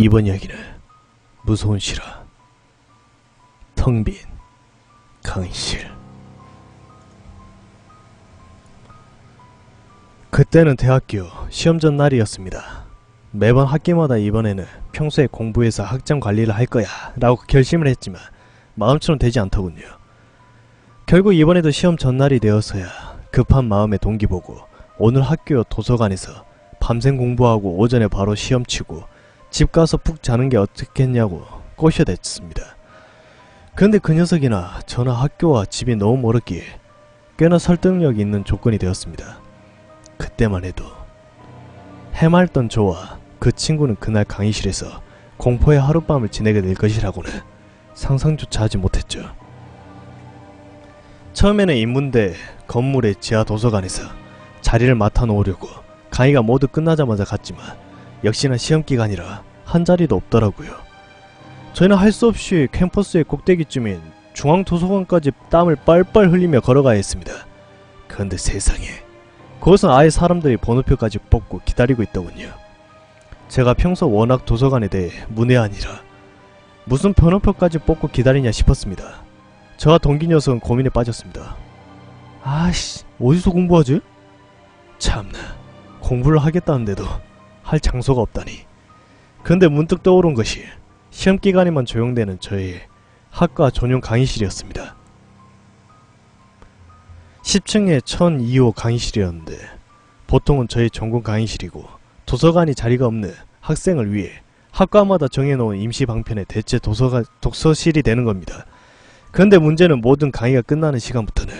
이번 이야기는 무서운 실화 텅빈 강의실 그때는 대학교 시험 전 날이었습니다. 매번 학기마다 이번에는 평소에 공부해서 학점 관리를 할 거야 라고 결심을 했지만 마음처럼 되지 않더군요. 결국 이번에도 시험 전날이 되어서야 급한 마음에 동기 보고 오늘 학교 도서관에서 밤샘 공부하고 오전에 바로 시험 치고 집 가서 푹 자는 게 어떻겠냐고 꼬셔댔습니다. 근데 그 녀석이나 저는 학교와 집이 너무 멀었기에 꽤나 설득력 있는 조건이 되었습니다. 그때만 해도 해맑던 저와 그 친구는 그날 강의실에서 공포의 하룻밤을 지내게 될 것이라고는 상상조차 하지 못했죠. 처음에는 인문대 건물의 지하 도서관에서 자리를 맡아 놓으려고 강의가 모두 끝나자마자 갔지만 역시나 시험 기간이라 한 자리도 없더라고요. 저희는 할 수 없이 캠퍼스의 꼭대기쯤인 중앙 도서관까지 땀을 뻘뻘 흘리며 걸어가야 했습니다. 그런데 세상에 그것은 아예 사람들이 번호표까지 뽑고 기다리고 있더군요. 제가 평소 워낙 도서관에 대해 문외한이라 무슨 번호표까지 뽑고 기다리냐 싶었습니다. 저와 동기 녀석은 고민에 빠졌습니다. 아씨, 어디서 공부하지? 참나, 공부를 하겠다는데도 할 장소가 없다니. 근데 문득 떠오른 것이 시험 기간에만 조용되는 저의 학과 전용 강의실이었습니다. 10층에 1002호 강의실이었는데 보통은 저희 전공 강의실이고 도서관이 자리가 없는 학생을 위해 학과마다 정해놓은 임시 방편의 대체 도서가, 독서실이 되는 겁니다. 그런데 문제는 모든 강의가 끝나는 시간부터는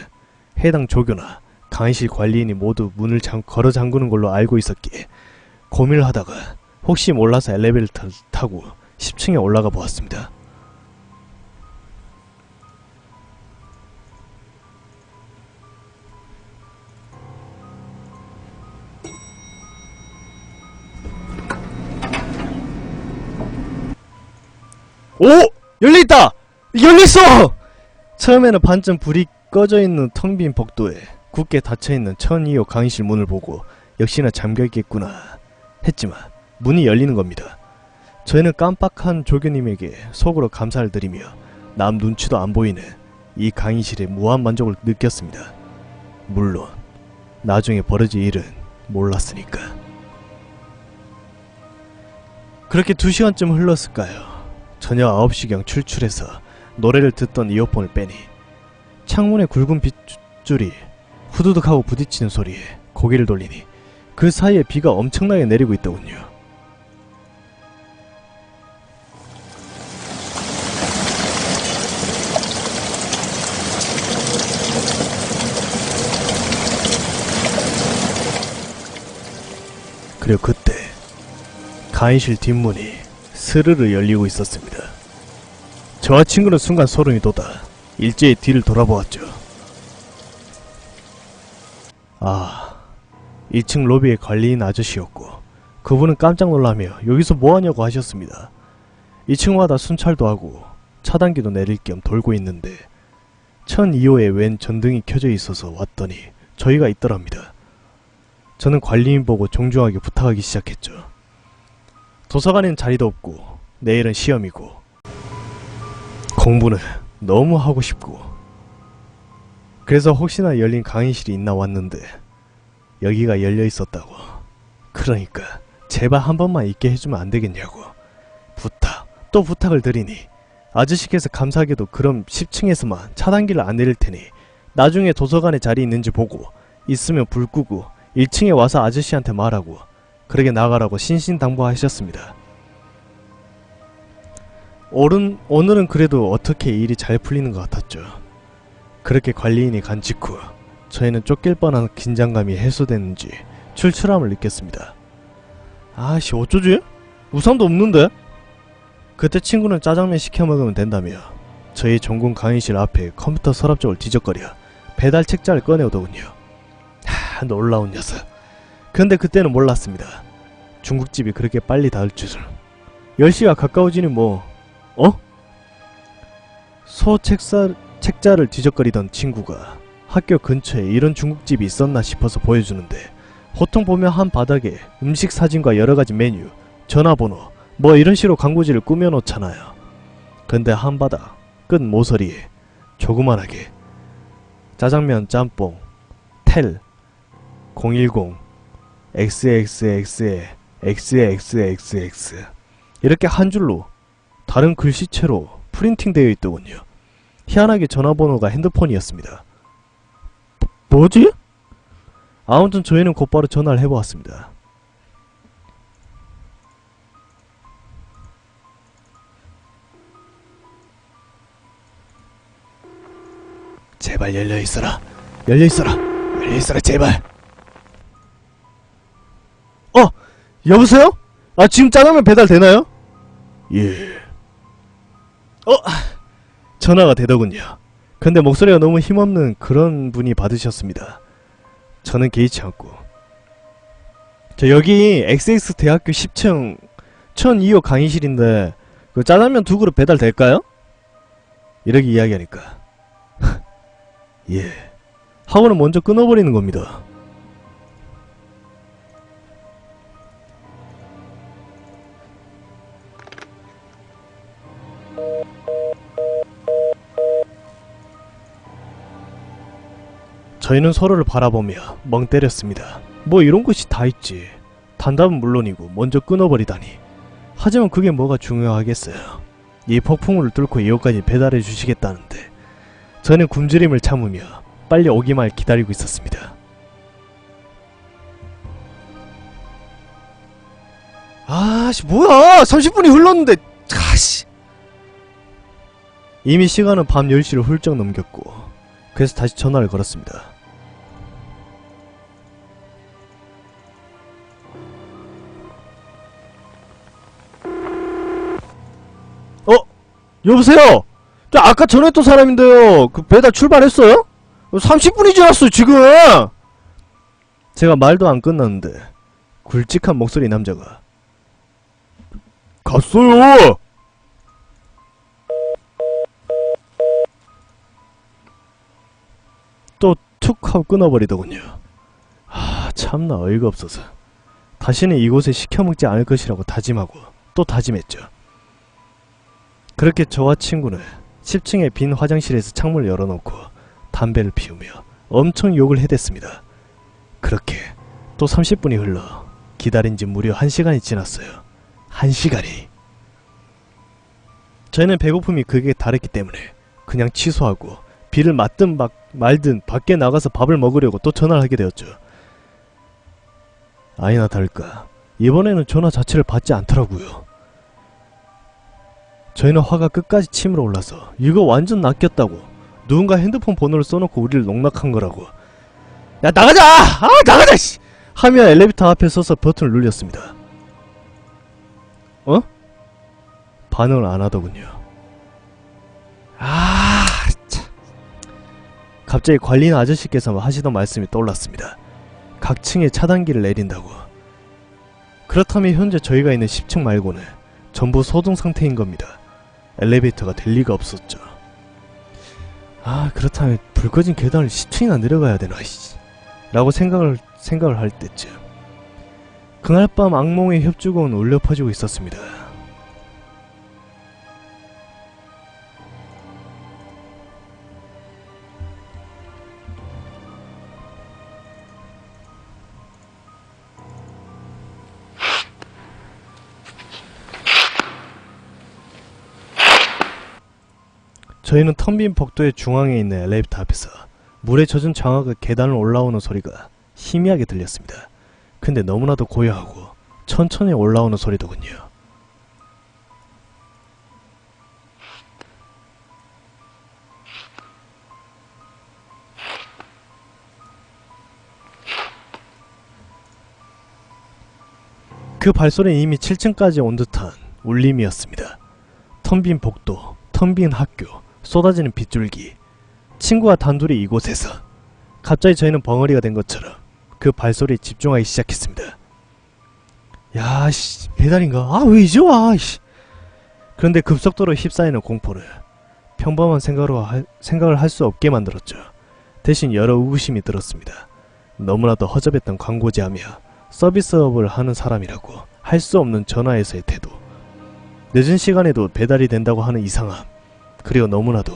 해당 조교나 강의실 관리인이 모두 문을 잠, 걸어 잠그는 걸로 알고 있었기에 고민을 하다가 혹시 몰라서 엘리베이터를 타고 10층에 올라가 보았습니다. 오! 열려있다! 열렸어! 처음에는 반쯤 불이 꺼져 있는 텅 빈 복도에 굳게 닫혀 있는 1002호 강의실 문을 보고 역시나 잠겨 있겠구나 했지만 문이 열리는 겁니다. 저희는 깜빡한 조교님에게 속으로 감사를 드리며 남 눈치도 안 보이는 이 강의실에 무한 만족을 느꼈습니다. 물론 나중에 벌어질 일은 몰랐으니까. 그렇게 두 시간쯤 흘렀을까요? 저녁 9시경 출출해서 노래를 듣던 이어폰을 빼니 창문의 굵은 빗줄이 후두둑하고 부딪히는 소리에 고개를 돌리니 그 사이에 비가 엄청나게 내리고 있더군요. 그리고 그때 강의실 뒷문이 스르르 열리고 있었습니다. 저와 친구는 순간 소름이 돋아 일제히 뒤를 돌아보았죠. 아, 2층 로비의 관리인 아저씨였고 그분은 깜짝 놀라며 여기서 뭐하냐고 하셨습니다. 2층마다 순찰도 하고 차단기도 내릴 겸 돌고 있는데 1002호에 웬 전등이 켜져 있어서 왔더니 저희가 있더랍니다. 저는 관리인 보고 정중하게 부탁하기 시작했죠. 도서관엔 자리도 없고 내일은 시험이고 공부는 너무 하고 싶고 그래서 혹시나 열린 강의실이 있나 왔는데 여기가 열려 있었다고 그러니까 제발 한 번만 있게 해주면 안 되겠냐고 부탁 또 부탁을 드리니 아저씨께서 감사하게도 그럼 10층에서만 차단기를 안 내릴 테니 나중에 도서관에 자리 있는지 보고 있으면 불 끄고 1층에 와서 아저씨한테 말하고 그러게 나가라고 신신당부하셨습니다. 오른, 오늘은 그래도 어떻게 일이 잘 풀리는 것 같았죠. 그렇게 관리인이 간 직후 저희는 쫓길 뻔한 긴장감이 해소됐는지 출출함을 느꼈습니다. 아씨 어쩌지? 우산도 없는데? 그때 친구는 짜장면 시켜 먹으면 된다며 저희 전공 강의실 앞에 컴퓨터 서랍 쪽을 뒤적거려 배달 책자를 꺼내오더군요. 하, 놀라운 녀석. 근데 그때는 몰랐습니다. 중국집이 그렇게 빨리 닿을 줄을. 10시가 가까워지니 뭐, 어? 소 책사, 책자를 뒤적거리던 친구가 학교 근처에 이런 중국집이 있었나 싶어서 보여주는데 보통 보면 한 바닥에 음식 사진과 여러 가지 메뉴, 전화번호, 뭐 이런 식으로 광고지를 꾸며놓잖아요. 근데 한 바닥 끝 모서리에 조그만하게 짜장면 짬뽕 텔 010 XXX에 XXXX 이렇게 한 줄로 다른 글씨체로 프린팅 되어 있더군요. 희한하게 전화번호가 핸드폰이었습니다. 뭐지? 아무튼 저희는 곧바로 전화를 해보았습니다. 제발 열려 있어라. 열려 있어라. 열려 있어라 제발. 어, 여보세요? 아 지금 짜장면 배달 되나요? 예. 어, 전화가 되더군요. 근데 목소리가 너무 힘없는 그런 분이 받으셨습니다. 저는 개의치 않고. 저 여기 XX 대학교 10층 1002호 강의실인데 그 짜장면 두 그릇 배달 될까요? 이렇게 이야기하니까 예 하고는 먼저 끊어버리는 겁니다. 저희는 서로를 바라보며 멍 때렸습니다. 뭐 이런 것이 다 있지. 단답은 물론이고 먼저 끊어버리다니. 하지만 그게 뭐가 중요하겠어요. 이 폭풍우를 뚫고 이호까지 배달해 주시겠다는데 저는 굶주림을 참으며 빨리 오기만 기다리고 있었습니다. 아씨 뭐야 30분이 흘렀는데 아씨 이미 시간은 밤 10시를 훌쩍 넘겼고 그래서 다시 전화를 걸었습니다. 여보세요? 저 아까 전화했던 사람인데요. 그 배달 출발했어요? 30분이 지났어 지금! 제가 말도 안 끝났는데 굵직한 목소리 남자가 갔어요! 또툭 하고 끊어버리더군요. 아 참나 어이가 없어서 다시는 이곳에 시켜먹지 않을 것이라고 다짐하고 또 다짐했죠. 그렇게 저와 친구는 10층의 빈 화장실에서 창문을 열어놓고 담배를 피우며 엄청 욕을 해댔습니다. 그렇게 또 30분이 흘러 기다린 지 무려 1시간이 지났어요. 1시간이. 저희는 배고픔이 극에 달했기 때문에 그냥 취소하고 비를 맞든 막 말든 밖에 나가서 밥을 먹으려고 또 전화를 하게 되었죠. 아니나 다를까 이번에는 전화 자체를 받지 않더라고요. 저희는 화가 끝까지 치밀어 올라서 이거 완전 낚였다고 누군가 핸드폰 번호를 써놓고 우리를 농락한 거라고 야 나가자! 아 나가자! 씨! 하며 엘리베이터 앞에 서서 버튼을 눌렸습니다. 어? 반응을 안 하더군요. 아 참. 갑자기 관리인 아저씨께서 하시던 말씀이 떠올랐습니다. 각 층에 차단기를 내린다고. 그렇다면 현재 저희가 있는 10층 말고는 전부 소동 상태인 겁니다. 엘리베이터가 될 리가 없었죠. 아, 그렇다면 불 꺼진 계단을 10층이나 내려가야 되나, 씨. 라고 생각을, 생각을 할 때쯤. 그날 밤 악몽의 협주곡은 울려 퍼지고 있었습니다. 저희는 텅빈 복도의 중앙에 있는 엘리베이터 앞에서 물에 젖은 장화가 계단을 올라오는 소리가 희미하게 들렸습니다. 근데 너무나도 고요하고 천천히 올라오는 소리더군요. 그 발소리는 이미 7층까지 온 듯한 울림이었습니다. 텅 빈 복도, 텅 빈 학교, 쏟아지는 빗줄기. 친구와 단둘이 이곳에서 갑자기 저희는 벙어리가 된 것처럼 그 발소리에 집중하기 시작했습니다. 야, 씨, 배달인가? 아, 왜 이제 와, 씨. 그런데 급속도로 휩싸이는 공포를 평범한 생각으로 할, 생각을 할 수 없게 만들었죠. 대신 여러 의구심이 들었습니다. 너무나도 허접했던 광고제하며 서비스업을 하는 사람이라고 할 수 없는 전화에서의 태도. 늦은 시간에도 배달이 된다고 하는 이상함. 그리고 너무나도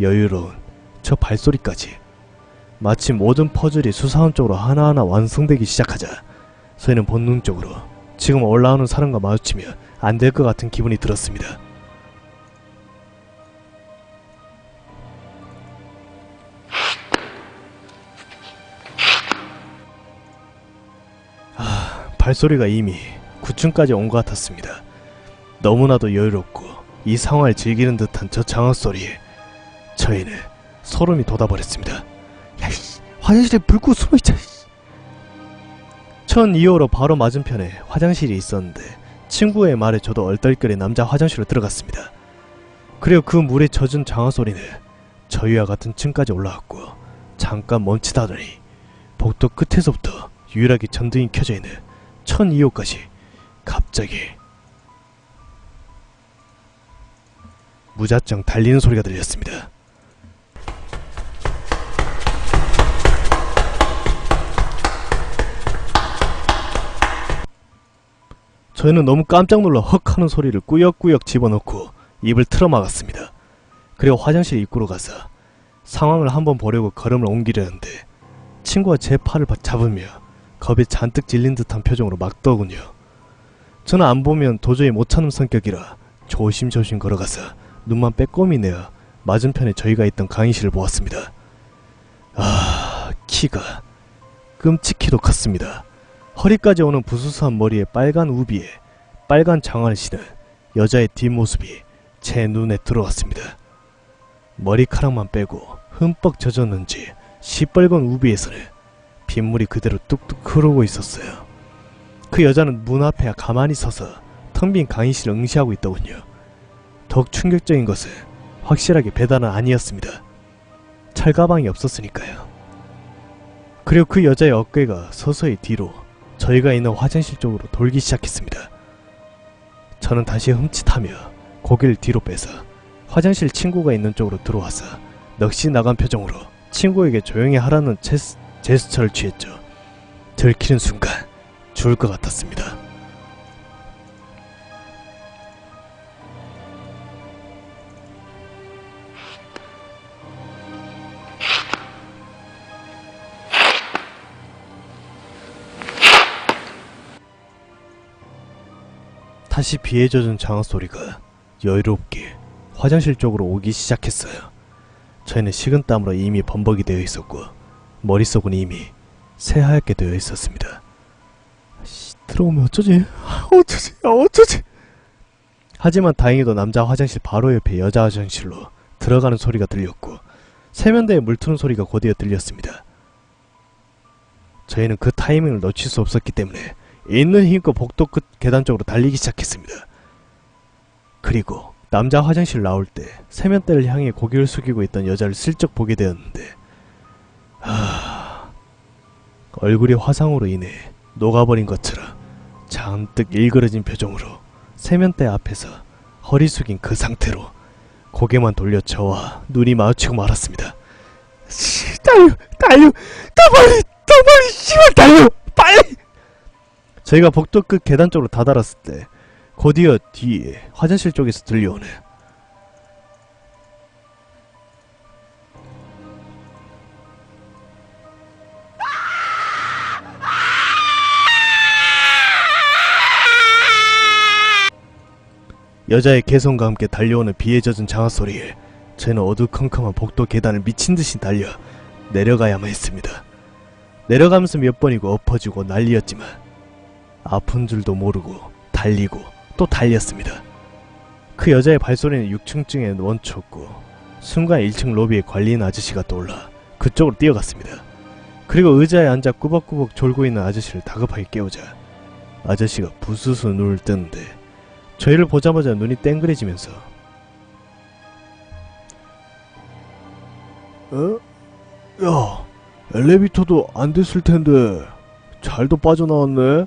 여유로운 저 발소리까지. 마치 모든 퍼즐이 수사함적으로 하나하나 완성되기 시작하자 저희는 본능적으로 지금 올라오는 사람과 마주치면 안 될 것 같은 기분이 들었습니다. 아, 발소리가 이미 9층까지 온 것 같았습니다. 너무나도 여유롭고 이 상황을 즐기는 듯한 저 장악 소리에 저희는 소름이 돋아버렸습니다. 야이씨, 화장실에 불고 숨어있자. 이씨. 1002호로 바로 맞은편에 화장실이 있었는데 친구의 말에 저도 얼떨결에 남자 화장실로 들어갔습니다. 그리고 그 물에 젖은 장화 소리는 저희와 같은 층까지 올라왔고 잠깐 멈칫하더니 복도 끝에서부터 유일하게 전등이 켜져 있는 1002호까지 갑자기 무작정 달리는 소리가 들렸습니다. 저희는 너무 깜짝 놀라 헉 하는 소리를 꾸역꾸역 집어넣고 입을 틀어막았습니다. 그리고 화장실 입구로 가서 상황을 한번 보려고 걸음을 옮기려는데 친구가 제 팔을 바- 잡으며 겁에 잔뜩 질린 듯한 표정으로 막더군요. 저는 안 보면 도저히 못 참는 성격이라 조심조심 걸어가서 눈만 빼꼼히 내어 맞은편에 저희가 있던 강의실을 보았습니다. 아, 키가 끔찍히도 컸습니다. 허리까지 오는 부수수한 머리에 빨간 우비에 빨간 장화를 신은 여자의 뒷모습이 제 눈에 들어왔습니다. 머리카락만 빼고 흠뻑 젖었는지 시뻘건 우비에서는 빗물이 그대로 뚝뚝 흐르고 있었어요. 그 여자는 문 앞에 가만히 서서 텅 빈 강의실을 응시하고 있더군요. 더욱 충격적인 것은 확실하게 배달은 아니었습니다. 철가방이 없었으니까요. 그리고 그 여자의 어깨가 서서히 뒤로 저희가 있는 화장실 쪽으로 돌기 시작했습니다. 저는 다시 흠칫하며 고개를 뒤로 빼서 화장실 친구가 있는 쪽으로 들어와서 넋이 나간 표정으로 친구에게 조용히 하라는 제스, 제스처를 취했죠. 들키는 순간 죽을 것 같았습니다. 다시 비에 젖은 장화 소리가 여유롭게 화장실 쪽으로 오기 시작했어요. 저희는 식은 땀으로 이미 범벅이 되어 있었고 머릿속은 이미 새하얗게 되어 있었습니다. 씨, 들어오면 어쩌지? 아, 어쩌지? 야, 어쩌지? 하지만 다행히도 남자 화장실 바로 옆에 여자 화장실로 들어가는 소리가 들렸고 세면대에 물 트는 소리가 곧이어 들렸습니다. 저희는 그 타이밍을 놓칠 수 없었기 때문에 있는 힘껏 복도 끝 계단 쪽으로 달리기 시작했습니다. 그리고 남자 화장실 나올 때 세면대를 향해 고개를 숙이고 있던 여자를 슬쩍 보게 되었는데 하... 얼굴이 화상으로 인해 녹아버린 것처럼 잔뜩 일그러진 표정으로 세면대 앞에서 허리 숙인 그 상태로 고개만 돌려 저와 눈이 마주치고 말았습니다. 씨, 달려, 달려, 더 빨리, 더 빨리, 씨발 달려, 빨리! 저희가 복도 끝 계단 쪽으로 다다랐을 때 곧이어 뒤에 화장실 쪽에서 들려오는 여자의 개성과 함께 달려오는 비에 젖은 장화 소리에 저는 어두컴컴한 복도 계단을 미친 듯이 달려 내려가야만 했습니다. 내려가면서 몇 번이고 엎어지고 난리였지만 아픈 줄도 모르고 달리고 또 달렸습니다. 그 여자의 발소리는 6층쯤에 멈췄고 순간 1층 로비에 관리인 아저씨가 떠올라 그쪽으로 뛰어갔습니다. 그리고 의자에 앉아 꾸벅꾸벅 졸고 있는 아저씨를 다급하게 깨우자 아저씨가 부스스 눈을 뜨는데 저희를 보자마자 눈이 땡그레지면서 어? 야 엘리베이터도 안 됐을 텐데 잘도 빠져나왔네